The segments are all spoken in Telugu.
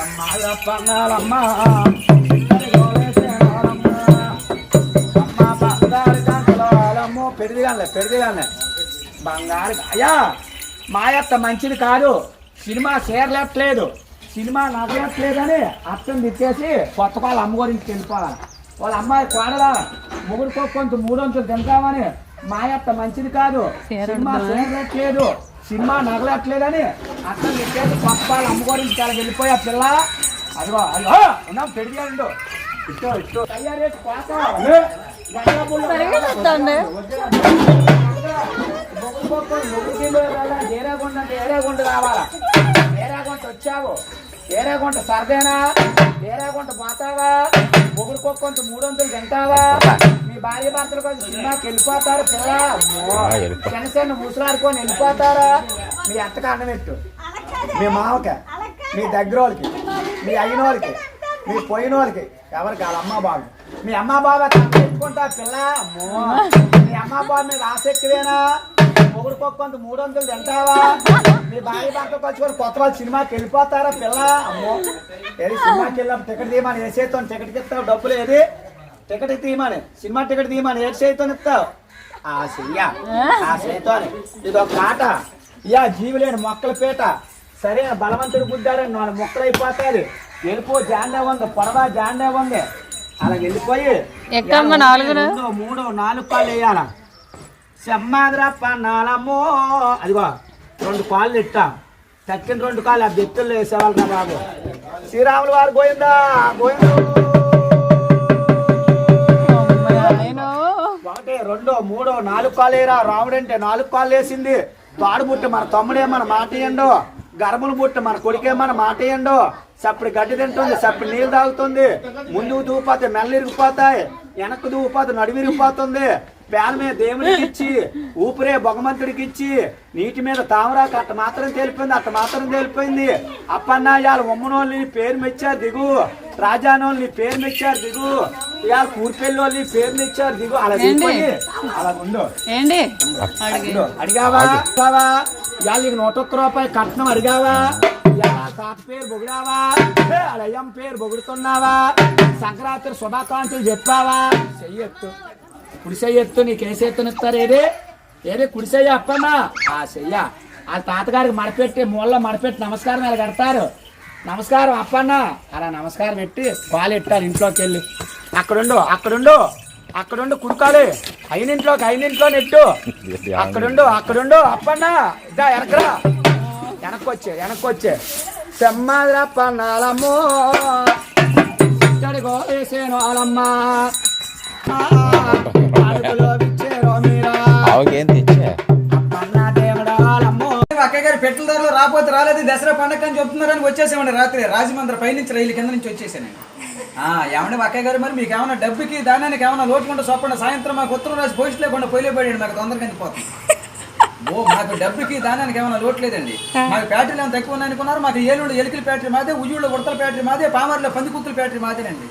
అమ్మ బంగారు గంటలో పెడిదిగానే పెడిదిగానే బంగారు అయ్యా మాయత్త మంచిది కాదు. సినిమా చేరలేట్లేదు. సినిమా నవ్వట్లేదని అర్థం తిట్టేసి కొత్త వాళ్ళ అమ్మ గురించి వెళ్ళిపోవాలి. వాళ్ళ అమ్మాయి కోడలా ముగుడుకో కొంత మూడొంతులు తింటామని మాయత్త మంచిది కాదు. సినిమా చేరట్లేదు. సినిమా నగలట్లేదని అర్థం తిట్టేసి కొత్త వాళ్ళ అమ్మ గురించి చాలా వెళ్ళిపోయా పిల్ల అదిగో అదిగో ఉన్నాం పెడిగాడు ఇట్టో ఇట్టో తయారీ కోత. ఏరేగుండ ఏరేగుంట రావాలా ఏరేగుంట వచ్చావు ఏరేగుంట సర్దేనా ఏరేగుంట పోతావా మొగుడు కొంత మూడు వందలు తింటావా భార్య భర్తలు కొంచెం సినిమాకి వెళ్ళిపోతారు పిల్ల? చిన్న చిన్న ముసలాడుకొని వెళ్ళిపోతారా? మీ అత్తకి అన్నం పెట్టు మీ మావకి మీ దగ్గర వాళ్ళకి మీ అయిన వాళ్ళకి మీ పోయిన వాళ్ళకి ఎవరికి వాళ్ళ అమ్మ బాబు? మీ అమ్మ బాబు పెట్టుకుంటా పిల్ల. అమ్మో. మీ అమ్మ బాబు మీద ఆసక్తివేనా మొగుడు కొంత మూడు వందలు తింటావా? మీ భార్య భర్త వచ్చుకొని కొత్త వాళ్ళు సినిమాకి వెళ్ళిపోతారా పిల్ల? అమ్మో. ఏది సినిమాకి వెళ్ళాం టికెట్ తీయమని ఏ చేస్తాం టికెట్కి ఇస్తావు? డబ్బులు ఏది? టికెట్ తీయమని సినిమా టికెట్ తీయమని ఏ చేతితో ఇస్తావు ఆ చెయ్య ఆ చేతితోని ఇది ఒక కాట యా జీవి లేని మొక్కల పీట. సరే బలవంతుడు గుద్దాడని నాలుగు మొక్కలు అయిపోతాయి. వెళ్ళిపో జాండే ఉంది పొడవా జాండే ఉంది. అలా వెళ్ళిపోయి మూడో నాలుగు కాళ్ళు వేయాల? సెమ్మాదిరా పన్నాలమ్మో అదిగో రెండు కాళ్ళు ఇట్టా తక్కిన రెండు కాళ్ళు ఆ బెత్తుల్లో వేసేవాళ్ళరా బాబు. శ్రీరాములు వారు గోయిందా గోయిందా రెండో మూడో నాలుగు కాలేరా? రాముడంటే రాముడు అంటే నాలుగు కాళ్ళు వేసింది. తాడు బుట్ట మన తమ్ముడే మన మాట ఇయ్యండు. గర్భలు బుట్ట మన కొడుకే మన మాట ఇయ్యండు. సప్పుడు గడ్డి తింటుంది సప్పుడు నీళ్ళు తాగుతుంది. ముందుకు దూపోతే మెల్ల ఇరిగిపోతాయి. వెనక్కు దూపోతే నడుము ఇరిగిపోతుంది. మీద దేవుడికి ఇచ్చి ఊపిరే భగవంతుడికి ఇచ్చి నీటి మీద తామరాకు అట్ట మాత్రం తేలిపోయింది అట్ట మాత్రం తేలిపోయింది. అప్పన్న ఇవాళ నీ పేరు మెచ్చారు దిగు. రాజానోళ్ళని పేరు మెచ్చారు దిగు. ఇవాళ కూర్పెల్లి వాళ్ళని పేరు మెచ్చారు దిగు అలా అలా ఉండు. ఏంటి. అడిగావా? అడిగావా? ఇవాళ నీకు నూట ఒక్క రూపాయి కట్నం అడిగావా? తాత పేరు వాళ్ళ అయ్యమ్మ పేరు పొగుడుతున్నావా సంక్రాంతి శుభాకాంక్షలు చెప్పావా? చెయ్యొత్తు. కుడి చెయ్యొత్తు నీకు ఏ చేతునిస్తారు ఏది? ఏది? కుడి చెయ్యి అప్పన్నా ఆ చెయ్య. ఆ తాతగారికి మడపెట్టి మూలలో మడపెట్టి నమస్కారం ఇలా కడతారు? నమస్కారం అప్పన్న అలా నమస్కారం పెట్టి పాలు ఎట్టారు ఇంట్లోకి వెళ్ళి అక్కడుండు అక్కడుండు అక్కడుండు కుడుకాలి అయినింట్లోకి అయినింట్లో నెట్టు అక్కడుండు అక్కడుండు అప్పన్న ఇదా వెనకరా వెనక్కొచ్చే వెనక్కొచ్చే. సెమ్మాదిరా పన్నాలమ్మో. ఇక్కడికో వేసేను అక్కయ్య గారి ధరలు రాకపోతే రాలేదు. దసరా పండగ అని చెప్తున్నారని వచ్చేసామండి రాత్రి. రాజమండ్రి పైనుంచి రైలు కింద నుంచి వచ్చేసానండి. ఏమండి అక్కయ్య గారు మరి మీకు ఏమైనా డబ్బుకి దానానికి ఏమైనా లోటుకుంటే చొప్పండి. సాయంత్రం మాకు ఉత్తరం రాసి పోస్ట్ లేకుండా పొయ్యిలో పడాడు మాకు తొందరగా అందిపోతుంది ఓ మాకు డబ్బుకి దానానికి ఏమైనా లోటు లేదండి. మాకు బ్యాటరీలు ఏమైనా తక్కువ ఉన్నాయి అనుకున్నారు మాకు ఏలూరు ఎలికల బ్యాటరీ మాదే ఉయ్యూళ్ళ ఉడతల బ్యాటరీ మాదే పామర్లో పంది కుక్కల బ్యాటరీ మాదేనండి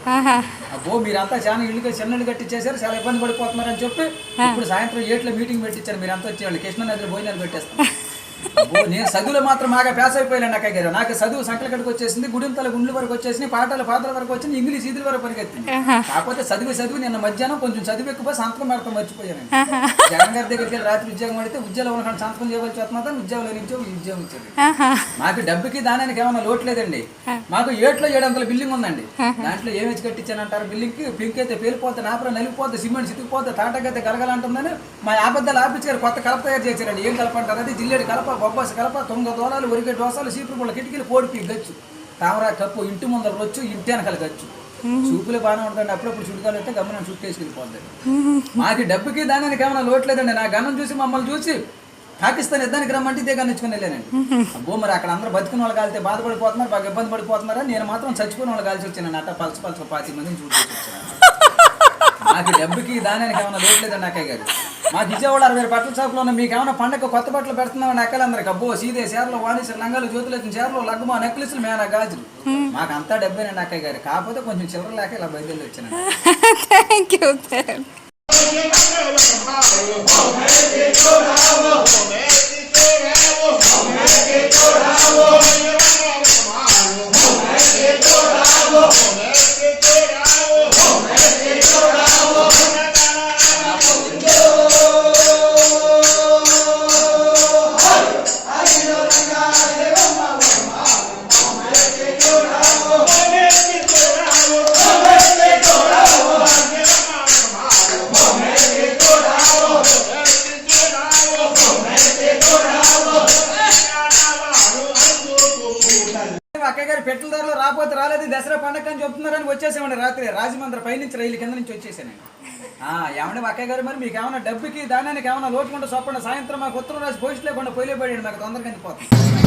అబ్బో మీరంతా చాలా ఇల్లు చిన్న ఇల్లు కట్టించేశారు చాలా ఇబ్బంది పడిపోతున్నారని చెప్పి ఇప్పుడు సాయంత్రం ఏట్లో మీటింగ్ పెట్టించారు మీరంతా వచ్చేవాళ్ళు. కృష్ణ నదిలో భోజనాలు పెట్టేస్తాం అబ్బో, నేను చదువులో మాత్రం బాగా పేస అయిపోయాను అక్కయ్య గారు. నాకు చదువు సంకల కడికి వచ్చేసింది గుడింతల గుండ్ల వరకు వచ్చేసింది పాటల పాటల వరకు వచ్చింది ఇంగ్లీష్ ఇదిల వరకు పరిగెత్తింది కాకపోతే చదివి చదివి నిన్న మధ్యాహ్నం కొంచెం చదివి ఎక్కువ సంతకం పెడతాం మర్చిపోయాను జగన్ గారి దగ్గరికి రాత్రి ఉద్యోగం పడితే ఉద్యోగం ఉన్న సంతకం చేయవలసి వస్తున్నా ఉద్యోగం లేని ఉద్యోగం ఉద్యోగం మాకు డబ్బుకి దానానికి ఏమైనా లోటు లేదండి. మాకు ఏట్లో ఏడు వందల బిల్డింగ్ ఉందండి. దాంట్లో ఏమి వచ్చి కట్టించానంటారు బిల్డింగ్కి పింక్ అయితే పేలిపోతే నాపర నలిగిపోతే సిమెంట్ చితికిపోతే తాటకైతే గలగలంటుందని మా అబద్ధాలు ఆఫీస్ గారు కొత్త కలప తయారు చేశారండి. ఏం కలప అంటారు? అది జిల్లేడు కలప బొబ్బాసి కలప తొంగ దోలాలు ఒరిగే దోసాలు సీపురు ముళ్ళ కిటికీలు కోడిపి గచ్చు. తామరా కప్పు ఇంటి ముందర రొచ్చు ఇంటి వెనకాల గచ్చు. చూపులే బాగానే ఉంటుంది అప్పుడప్పుడు చుట్టుకాలు అయితే గమనం చుట్టేసుకెళ్ళిపోతుంది మాకు డబ్బుకి దానికి ఏమైనా లోట్లేదండి. నా గమనం చూసి మమ్మల్ని చూసి పాకిస్తాన్ యుద్ధానికి రమ్మంటే ఇదే కానీ ఇచ్చుకుని వెళ్ళానండి. అబ్బో మరి అక్కడ అందరూ బతుకుని వాళ్ళు కాలితే బాధపడిపోతున్నారు బాగా ఇబ్బంది పడిపోతున్నారా నేను మాత్రం చచ్చిపోయిన వాళ్ళు కాల్చి వచ్చాను. అట్ట పలచ పలచ పాతి మందిని చూసి వచ్చాను. నాకు డబ్బుకి దానికి ఏమైనా లోట్లేదండి అక్కయ్య గారు. మాకు విజయవాడ అరవై బట్టల షాప్లో ఉన్న మీకు ఏమైనా పండగ కొత్త బట్టలు పెడుతున్నామని అక్కలందరికి అబ్బో సీదే చీరలు వాణిశ్వర లంగాలు జ్యోతులు వచ్చిన చీరలు లగ్గుమా నెక్లెస్లు మేనా గాజులు. మాకు అంతా డబ్బేనండి అక్కయ్య గారు కాకపోతే కొంచెం చిల్లర లేక ఇలా బయలుదేరి వచ్చాను. థ్యాంక్ యూ సార్ పండగ వచ్చేసామండి రాత్రి. రాజమండ్రి పైనుంచి రైలు కింద నుంచి వచ్చేసానండి ఆ, ఏమండి అక్కయ్య గారు మరి మీకు ఏమైనా డబ్బుకి దానానికి ఏమైనా లోటుకుండా చొప్పండి. సాయంత్రం మాకు ఉత్తరం రాసి పోస్ట్ లేకుండా పోయిలే పడండి మాకు తొందరగా పోతుంది